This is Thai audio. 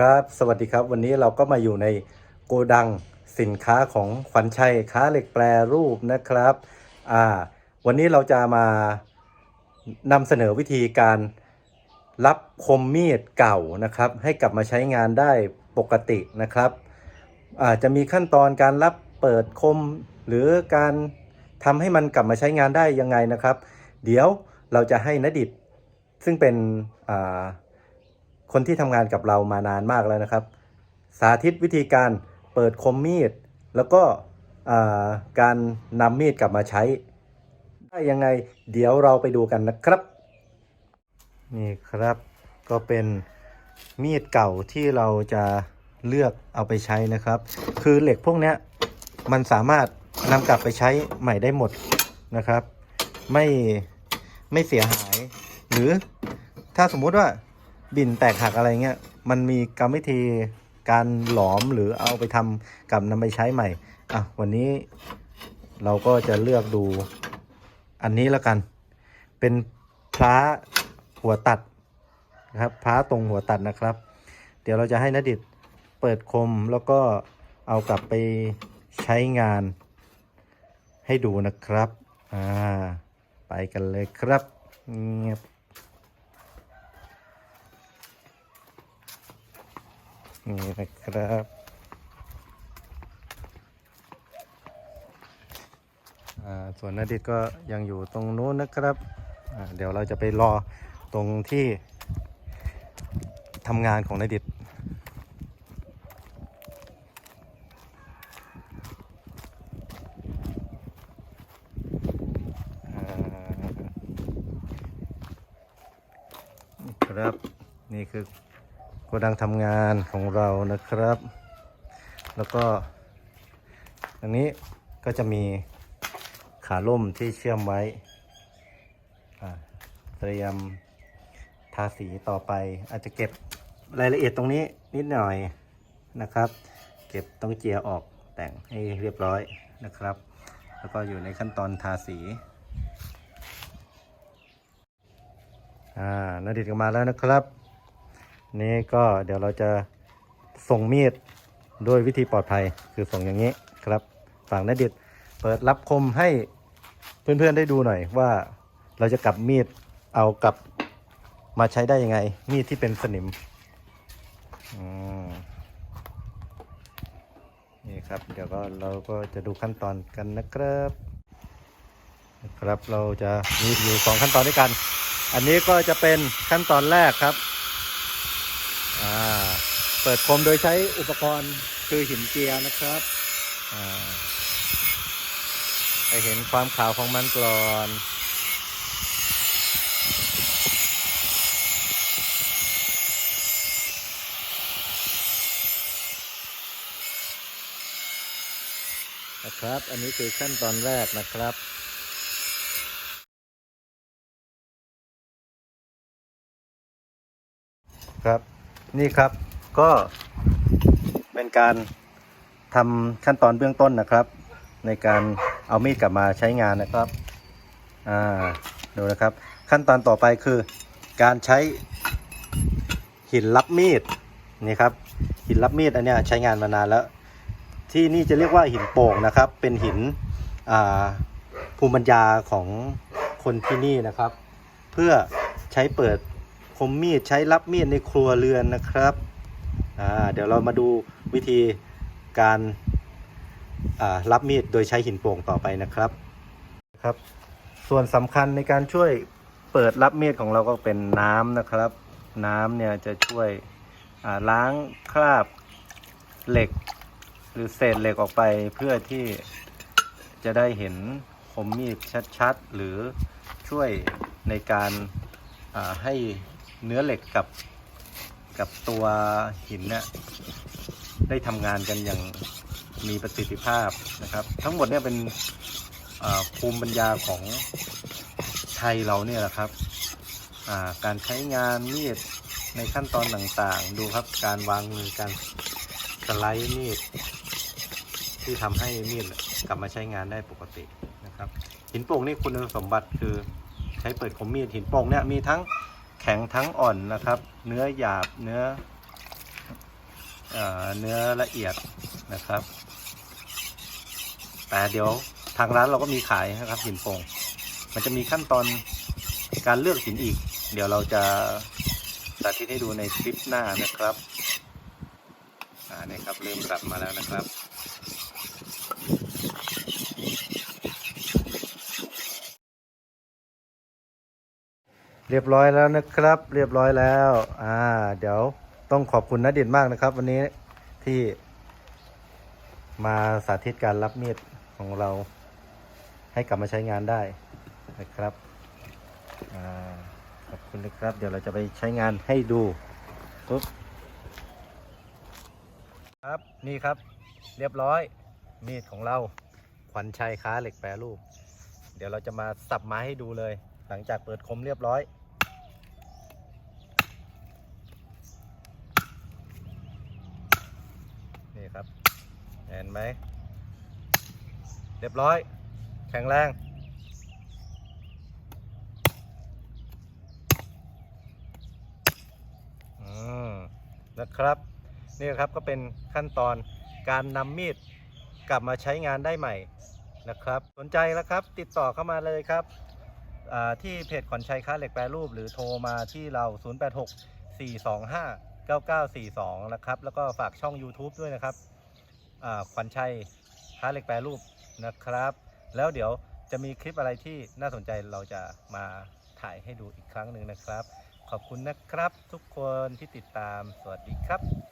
ครับสวัสดีครับ วันนี้เราก็มาอยู่ในโกดังสินค้าของขวัญชัยค้าเหล็กแปรรูปนะครับอ่าวันนี้เราจะมานำเสนอวิธีการรับคมมีดเก่านะครับ ให้กลับมาใช้งานได้ปกตินะครับอาจจะมีขั้นตอนการรับเปิดคม หรือการทำให้มันกลับมาใช้งานได้ยังไงนะครับ เดี๋ยวเราจะให้นดิตซึ่งเป็นอ่า คนที่ทำงานกับเรามานานมากแล้วนะครับ สาธิตวิธีการเปิดคมมีด แล้วก็การนำมีดกลับมาใช้ ได้ยังไงเดี๋ยวเราไปดูกันนะครับ นี่ครับก็เป็นมีดเก่าที่เราจะเลือกเอาไปใช้นะครับ คือเหล็กพวกนี้มันสามารถนำกลับไปใช้ใหม่ได้หมดนะครับ ไม่ไม่เสียหาย หรือถ้าสมมุติว่า บินแตกหักอะไรเงี้ยมันมีกรรมวิธีการหลอมหรือเอาไปทำกับนำไปใช้ใหม่อะวันนี้เราก็จะเลือกดูอันนี้แล้วกัน เป็นพระหัวตัดนะครับพระตรงหัวตัดนะครับ เดี๋ยวเราจะให้นดิตเปิดคมแล้วก็เอากลับไปใช้งานให้ดูนะครับ อ่า ไปกันเลยครับเงียบ นี่นะครับส่วนนาดิตก็ยังอยู่ตรงนู้นนะครับ เดี๋ยวเราจะไปรอตรงที่ทำงานของนาดิตนี่ครับ นี่คือ กดังทำงานของเรานะครับ แล้วก็อันนี้ก็จะมีขาล่มที่เชื่อมไว้อ่าเตรียมทาสีต่อไป อาจจะเก็บรายละเอียดตรงนี้นิดหน่อยนะครับ เก็บต้องเจียออกแต่งให้เรียบร้อยนะครับ แล้วก็อยู่ในขั้นตอนทาสีอ่านาดิตก็มาแล้วนะครับ นี่ก็เดี๋ยวเราจะส่งมีดโดยวิธีปลอดภัยคือส่งอย่างนี้ครับฝั่งนดิตเปิดรับคมให้เพื่อนๆได้ดูหน่อยว่าเราจะกลับมีดเอากลับมาใช้ได้ยังไง มีดที่เป็นสนิมนี่ครับ เดี๋ยวก็เราก็จะดูขั้นตอนกันนะครับครับเราจะมีอยู่สองขั้นตอนด้วยกัน อันนี้ก็จะเป็นขั้นตอนแรกครับ อ่าเปิดคมโดยใช้อุปกรณ์คือหินเจียนะครับอ่าให้เห็นความขาวของมันก่อนนะครับ อันนี้คือขั้นตอนแรกนะครับครับ นี่ครับก็เป็นการทำขั้นตอนเบื้องต้นนะครับ ในการเอามีดกลับมาใช้งานนะครับอ่าดูนะครับ ขั้นตอนต่อไปคือ การใช้หินรับมีดนี่ครับหินรับมีดอันเนี้ยใช้งานมานานแล้ว ที่นี่จะเรียกว่าหินโป่งนะครับ เป็นหินอ่าภูมิปัญญาของคนที่นี่นะครับ เพื่อใช้เปิด คมมีดใช้รับมีดในครัวเรือนนะครับเดี๋ยวเรามาดูวิธีการรับมีดโดยใช้หินโป่งต่อไปนะครับครับ ส่วนสำคัญในการช่วยเปิดรับมีดของเราก็เป็นน้ำนะครับ น้ำเนี่ยจะช่วยล้างคราบเหล็ก หรือเศษเหล็กออกไปเพื่อที่จะได้เห็นคมมีดชัดๆ หรือช่วยในการาให้ เนื้อเหล็กกับกับตัวหินเนี่ยได้ทำงานกันอย่างมีประสิทธิภาพนะครับ ทั้งหมดเนี่ยเป็นภูมิปัญญาของไทยเราเนี่ยแหละครับการใช้งานมีดในขั้นตอนต่างๆ ดูครับการวางมือการสไลด์มีดที่ทำให้มีดกลับมาใช้งานได้ปกตินะครับ หินโป่งนี่คุณสมบัติคือใช้เปิดคมมีดหินโป่งเนี่ยมีทั้ง แข็งทั้งอ่อนนะครับ เนื้อหยาบเนื้อเอ่อเนื้อละเอียดนะครับ แต่เดี๋ยวทางร้านเราก็มีขายนะครับหินโป่งมันจะมีขั้นตอนการเลือกหินอีก เดี๋ยวเราจะสาธิตให้ดูในคลิปหน้านะครับอ่าเนี่ยครับเริ่มกลับมาแล้วนะครับ เรียบร้อยแล้วนะครับ เรียบร้อยแล้ว อ่า เดี๋ยวต้องขอบคุณนดินมากนะครับ วันนี้ที่มาสาธิตการรับมีดของเรา ให้กลับมาใช้งานได้นะครับอ่าขอบคุณนะครับ เดี๋ยวเราจะไปใช้งานให้ดูปุ๊บครับนี่ครับ เรียบร้อยมีดของเราขวัญชัยค้าเหล็กแปรรูป เดี๋ยวเราจะมาสับไม้ให้ดูเลย หลังจากเปิดคมเรียบร้อย ครับ เห็นไหม เรียบร้อย แข็งแรง อืม นะครับ นี่ครับก็เป็นขั้นตอนการนำมีดกลับมาใช้งานได้ใหม่นะครับ สนใจแล้วครับ ติดต่อเข้ามาเลยครับ ที่เพจขวัญชัยค้าเหล็กแปรรูป หรือโทรมาที่เรา 086 425 9942 นะครับ แล้วก็ฝากช่อง YouTube ด้วยนะครับขวัญชัยค้าเหล็กแปรรูปนะครับ แล้วเดี๋ยวจะมีคลิปอะไรที่น่าสนใจเราจะมาถ่ายให้ดูอีกครั้งหนึ่งนะครับ ขอบคุณนะครับทุกคนที่ติดตามสวัสดีครับ